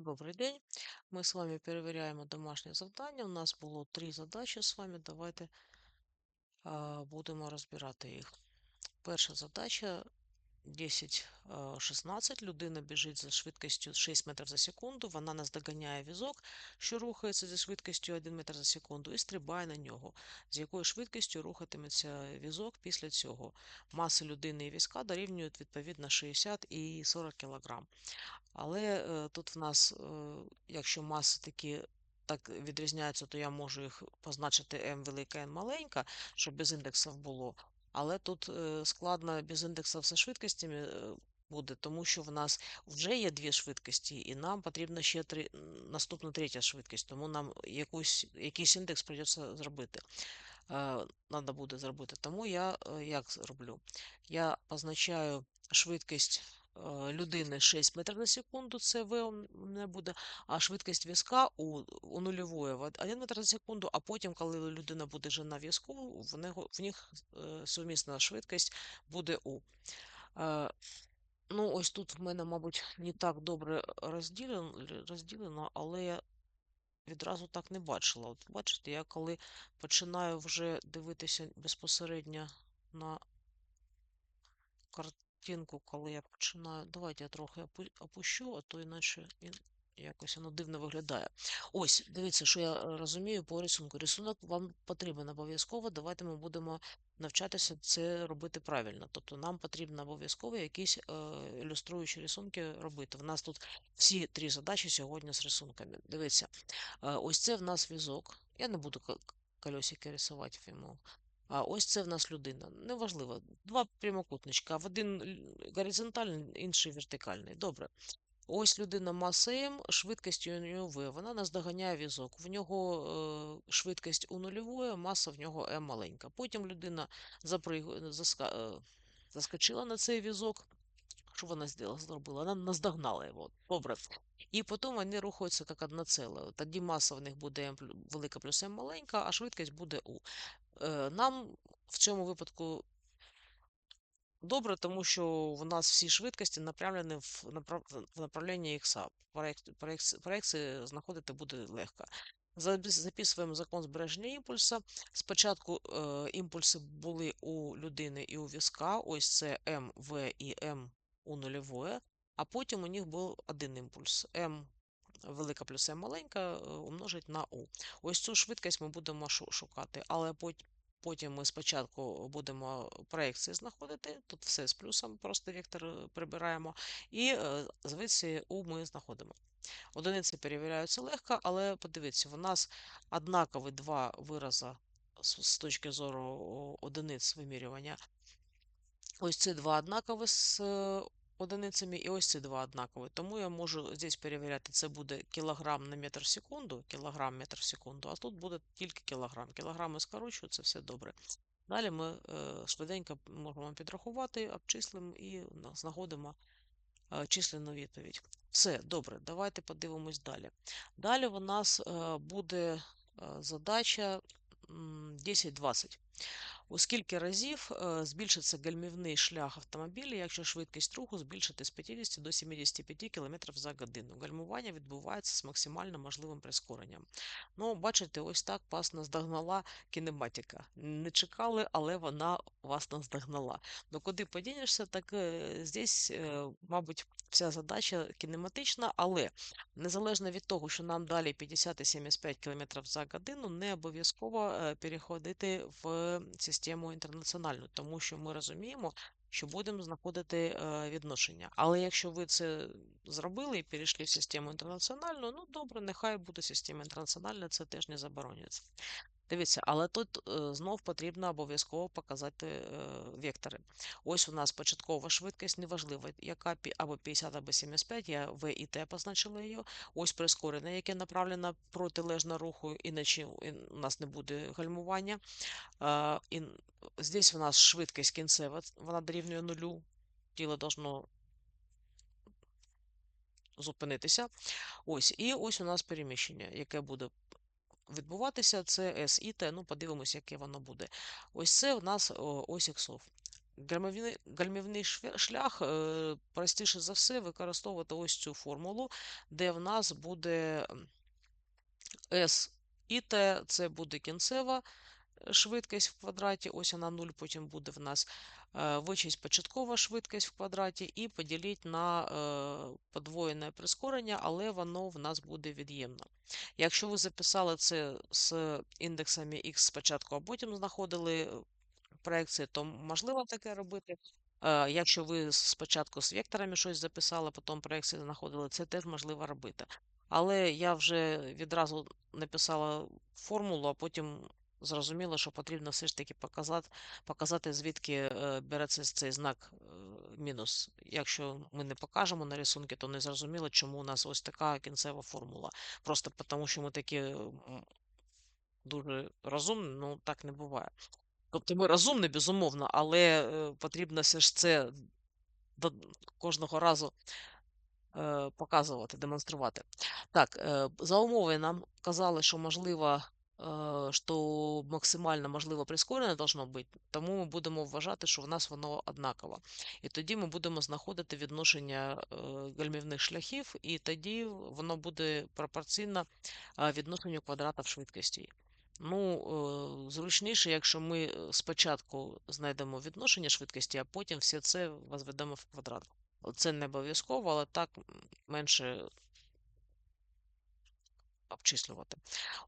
Добрий день. Ми з вами перевіряємо домашнє завдання. У нас було три задачі з вами. Давайте будемо розбирати їх. Перша задача 10-16. Людина біжить за швидкістю 6 метрів за секунду. Вона наздоганяє візок, що рухається зі швидкістю 1 метр за секунду, і стрибає на нього. З якою швидкістю рухатиметься візок після цього. Маси людини і візка дорівнюють відповідно 60 і 40 кг. Але е, тут в нас, е, якщо маси такі так відрізняються, то я можу їх позначити М велика, N маленька, щоб без індексів було. Але тут е, складно без індексу все швидкостями е, буде, тому що в нас вже є дві швидкості, і нам потрібна ще три, наступна третя швидкість, тому нам якусь, якийсь індекс придеться зробити. Надо буде зробити. Тому я е, як зроблю? Я позначаю швидкість Е, людини 6 метрів на секунду, це В мене буде, а швидкість візка у, у нульової 1 метр на секунду, а потім, коли людина буде вже на візку, в, него, в них е, сумісна швидкість буде У. Е, ну, ось тут в мене, мабуть, не так добре розділено, розділено але я відразу так не бачила. От Бачите, я коли починаю вже дивитися безпосередньо на картину, картинку, коли я починаю. Давайте я трохи опущу, а то іначе якось воно дивно виглядає. Ось, дивіться, що я е, розумію по рисунку. Рисунок вам потрібен обов'язково. Давайте ми будемо навчатися це робити правильно. Тобто нам потрібно обов'язково якісь е, ілюструючі рисунки робити. У нас тут всі три задачі сьогодні з рисунками. Дивіться, е, ось це в нас візок. Я не буду колесики рисувати йому. А ось це в нас людина. Неважливо. Два прямокутничка. В один горизонтальний, інший вертикальний. Добре. Ось людина маса М, швидкість у нього В. Вона наздоганяє візок. В нього е, швидкість у нульової, маса в нього М маленька. Потім людина запри... заска... е, заскочила на цей візок. Що вона зробила? Вона наздогнала його. Добре. І потім вони рухаються як одне ціле. Тоді маса в них буде велика плюс М маленька, а швидкість буде У. Е, нам в цьому випадку добре, тому що в нас всі швидкості направлені в направ... в направлення ікса. Проекції знаходити буде легко. Записуємо закон збереження імпульсу. Спочатку е, імпульси були у людини і у візка, ось це М, В і М у нульової, а потім у них був один імпульс М велика плюс М маленька е, умножить на У. Ось цю швидкість ми будемо шукати, але потім ми спочатку будемо проекції знаходити. Тут все з плюсом, просто вектор е, прибираємо, і е, звідси У ми знаходимо. Одиниці перевіряються легко, але подивіться, у нас однакові два вирази з точки зору одиниць вимірювання. Ось ці два однакові з одиницями, і ось ці два однакові. Тому я можу здесь перевіряти, це буде кілограм на метр в секунду, кілограм метр в секунду, а тут буде тільки кілограм. Кілограми скорочую, це все добре. Далі ми е, швиденько можемо підрахувати, обчислимо і знаходимо е, численну відповідь. Все, добре, давайте подивимось далі. Далі у нас е, буде задача 10-20. У скільки разів е, збільшиться гальмівний шлях автомобіля, якщо швидкість руху збільшити з 50 до 75 км за годину. Гальмування відбувається з максимально можливим прискоренням. Ну, бачите, ось так вас наздогнала кінематика. Не чекали, але вона вас наздогнала. Ну куди подінешся, так е, здесь, е, мабуть, вся задача кінематична, але незалежно від того, що нам далі 50 75 км за годину, не обов'язково переходити в систему систему інтернаціональну, тому що ми розуміємо, що будемо знаходити е, відношення. Але якщо ви це зробили і перейшли в систему інтернаціональну, ну добре, нехай буде система інтернаціональна, це теж не заборонюється. Дивіться, але тут е, знов потрібно обов'язково показати е, вектори. Ось у нас початкова швидкість, неважливо, яка або 50, або 75, я В і Т позначила її. Ось прискорене, яке направлено протилежно руху, іначе у нас не буде гальмування. Е, Здесь у нас швидкість кінцева, вона дорівнює нулю. Тіло должно зупинитися. Ось, І ось у нас переміщення, яке буде відбуватися, це S і Т. Ну, подивимося, яке воно буде. Ось це в нас ось іксов. гальмівний, гальмівний шлях е, простіше за все використовувати ось цю формулу, де в нас буде С і Т, це буде кінцева швидкість в квадраті, ось вона 0, потім буде в нас е, вичесть початкова швидкість в квадраті і поділіть на е, подвоєне прискорення, але воно в нас буде від'ємно. Якщо ви записали це з індексами x спочатку, а потім знаходили е, проекції, то можливо таке робити. Якщо ви спочатку з векторами щось записали, потім проекції знаходили, це теж можливо робити. Але я вже відразу написала формулу, а потім зрозуміла, що потрібно все ж таки показати, показати звідки е, береться цей знак е, мінус. Якщо ми не покажемо на рисунки, то не зрозуміло, чому у нас ось така кінцева формула. Просто тому, що ми такі дуже розумні, ну так не буває. Тобто ми розумні, безумовно, але е, потрібно все ж це до- кожного разу показувати, демонструвати. Так, за умови нам казали, що можливо, е, що максимально можливо прискорене должно бути, тому ми будемо вважати, що в нас воно однаково. І тоді ми будемо знаходити відношення е, гальмівних шляхів, і тоді воно буде пропорційно е, відношенню квадратів швидкості. Ну, е, зручніше, якщо ми спочатку знайдемо відношення швидкості, а потім все це возведемо в квадрат. Це не обов'язково, але так менше обчислювати.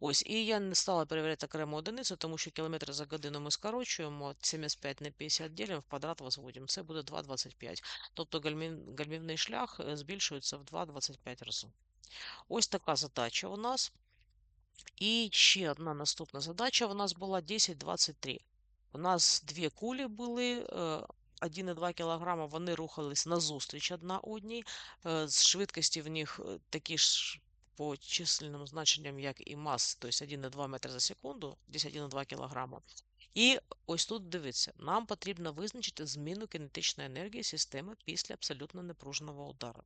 Ось, і я не стала перевіряти окрему одиницю, тому що кілометри за годину ми скорочуємо, 75 на 50 ділимо, в квадрат возводимо. Це буде 2,25. Тобто гальмівний шлях е, збільшується в 2,25 разів. Ось така задача у нас. І ще одна наступна задача у нас була 10-23. У нас дві кулі були, е, 1,2 кг, вони рухались назустріч одна одній. е, З швидкості в них е, такі ж по численним значенням, як і мас, тобто 1,2 метри за секунду, десь 1,2 кілограма. І ось тут дивіться, нам потрібно визначити зміну кінетичної енергії системи після абсолютно непружного удару.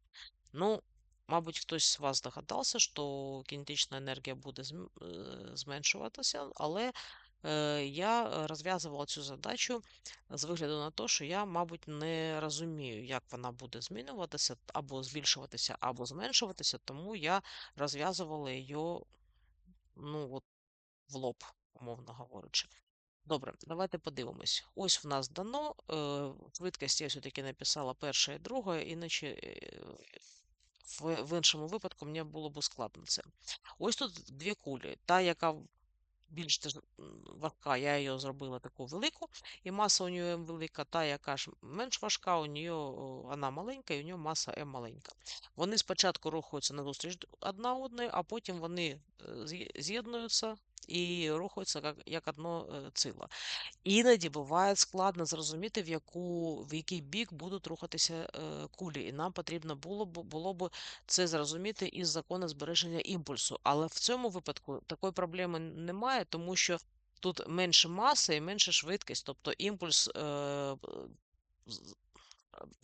Ну, мабуть, хтось з вас здогадався, що кінетична енергія буде е, зменшуватися, але я розв'язувала цю задачу з вигляду на те, що я, мабуть, не розумію, як вона буде змінюватися, або збільшуватися, або зменшуватися, тому я розв'язувала її, ну, от в лоб, умовно говорячи. Добре, давайте подивимось. Ось в нас дано. Е, швидкість я все-таки написала перша і друга, іначе е, в іншому випадку мені було б складно це. Ось тут дві кулі. Та, яка більш теж, важка, я її зробила таку велику, і маса у нього М велика, та, яка ж менш важка, у нього вона маленька, і у нього маса М маленька. Вони спочатку рухаються назустріч одна одної, а потім вони е, з'єднуються і рухаються як, як одно е, ціло. Іноді буває складно зрозуміти, в яку, в який бік будуть рухатися е, кулі, і нам потрібно було б, було б це зрозуміти із закону збереження імпульсу. Але в цьому випадку такої проблеми немає, тому що тут менше маси і менша швидкість, тобто імпульс е,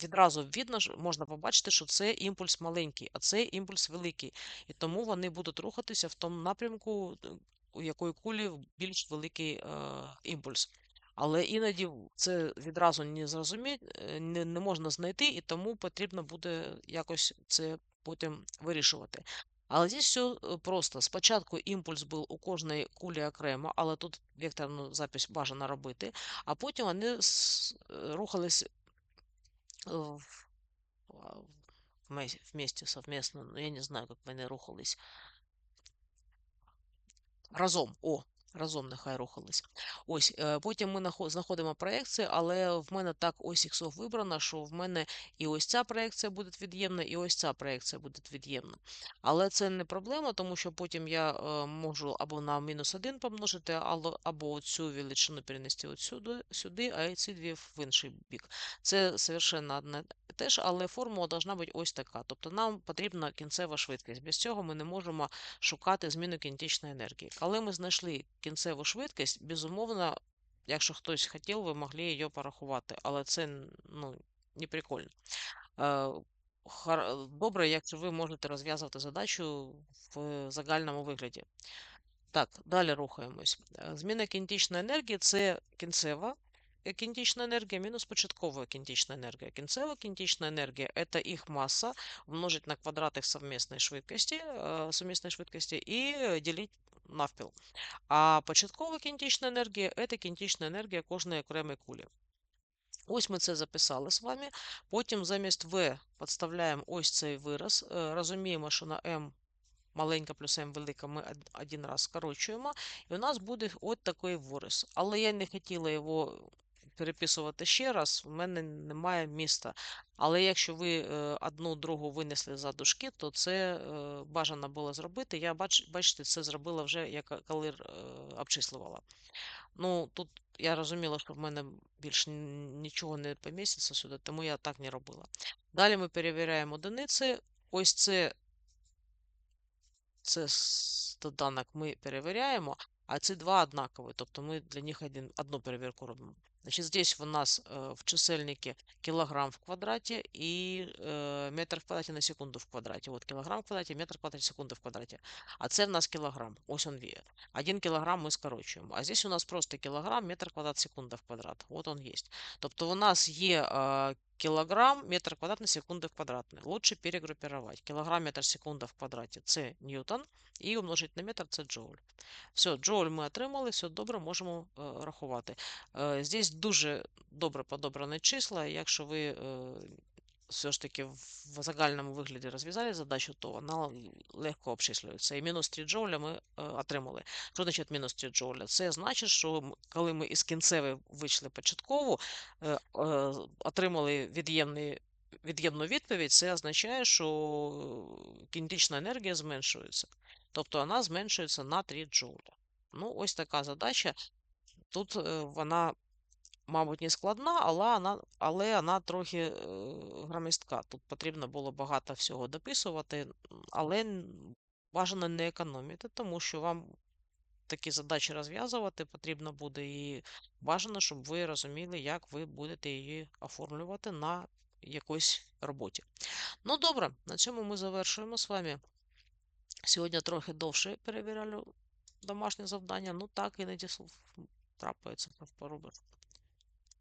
відразу видно, можна побачити, що це імпульс маленький, а це імпульс великий. І тому вони будуть рухатися в тому напрямку, у якої кулі більш великий е, імпульс. Але іноді це відразу не зрозуміти, не, не можна знайти, і тому потрібно буде якось це потім вирішувати. Але здесь все е, просто. Спочатку імпульс був у кожної кулі окремо, але тут векторну запись бажано робити, а потім вони е, рухались э, в- вместе, совместно. Ну, я не знаю, как вони рухались. Разом. О, разом нехай рухались. Ось, е, потім ми знаходимо проекції, але в мене так ось іксов вибрано, що в мене і ось ця проекція буде від'ємна, і ось ця проекція буде від'ємна. Але це не проблема, тому що потім я е, можу або на мінус 1 помножити, або, цю величину перенести от сюди, а ці дві в інший бік. Це совершенно одне те ж, але формула должна бути ось така. Тобто нам потрібна кінцева швидкість. Без цього ми не можемо шукати зміну кінетичної енергії. Коли ми знайшли кінцеву швидкість, безумовно, якщо хтось хотів, ви могли її порахувати, але це ну, не прикольно. Е, Добре, якщо ви можете розв'язувати задачу в загальному вигляді. Так, далі рухаємось. Зміна кінетичної енергії це кінцева. Кінетична енергія мінус початкова кінетична енергія. Кінцева кінетична енергія – це їх маса умножить на квадрат їх совмісної швидкості, е, совмісної швидкості і ділити навпіл. А початкова кінетична енергія – це кінетична енергія кожної окремої кулі. Ось ми це записали з вами. Потім замість В підставляємо ось цей вираз. Е, Розуміємо, що на m маленька плюс m велика ми один раз скорочуємо, і у нас буде от такий вираз. Але я не хотіла його переписувати ще раз, в мене немає міста. Але якщо ви е, одну другу винесли за дужки, то це е, бажано було зробити. Я бач, бачите, це зробила вже, як коли е, обчислювала. Ну, тут я розуміла, що в мене більше нічого не поміститься сюди, тому я так не робила. Далі ми перевіряємо одиниці. Ось це, це доданок ми перевіряємо, а ці два однакові, тобто ми для них один, одну перевірку робимо. Значить, здесь у нас э, в чисельнике килограмм в квадрате и э, метр в квадраті на секунду в квадраті. От кілограм в квадраті, метр в квадраті, секунда в квадраті. А це в нас кілограм. Ось он є. Один кілограм ми скорочуємо. А здесь у нас просто кілограм, метр квадрат, секунда в квадрат. От он є. Тобто у нас є кілограм, метр квадратний, секунда в квадратний. Лучше перегрупувати. Кілограм, метр, секунда в квадраті – це ньютон. І умножити на метр – це джоуль. Все, джоуль ми отримали, все добре, можемо е, рахувати. Здесь дуже добре подобрані числа. Якщо ви е, все ж таки в загальному вигляді розв'язали задачу, то вона легко обчислюється. І мінус 3 джоуля ми е, отримали. Що значить мінус 3 джоуля? Це значить, що коли ми із кінцевої вийшли початкову, е, отримали від'ємний. Від'ємну відповідь, це означає, що кінетична енергія зменшується. Тобто вона зменшується на 3 джоуля. Ну, ось така задача. Тут вона, мабуть, не складна, але вона, але вона трохи е, громістка. Тут потрібно було багато всього дописувати, але бажано не економити, тому що вам такі задачі розв'язувати потрібно буде і бажано, щоб ви розуміли, як ви будете її оформлювати на якоїсь роботі. Ну, добре, на цьому ми завершуємо з вами. Сьогодні трохи довше перевіряли домашнє завдання. Ну так, іноді трапляється, поробиш.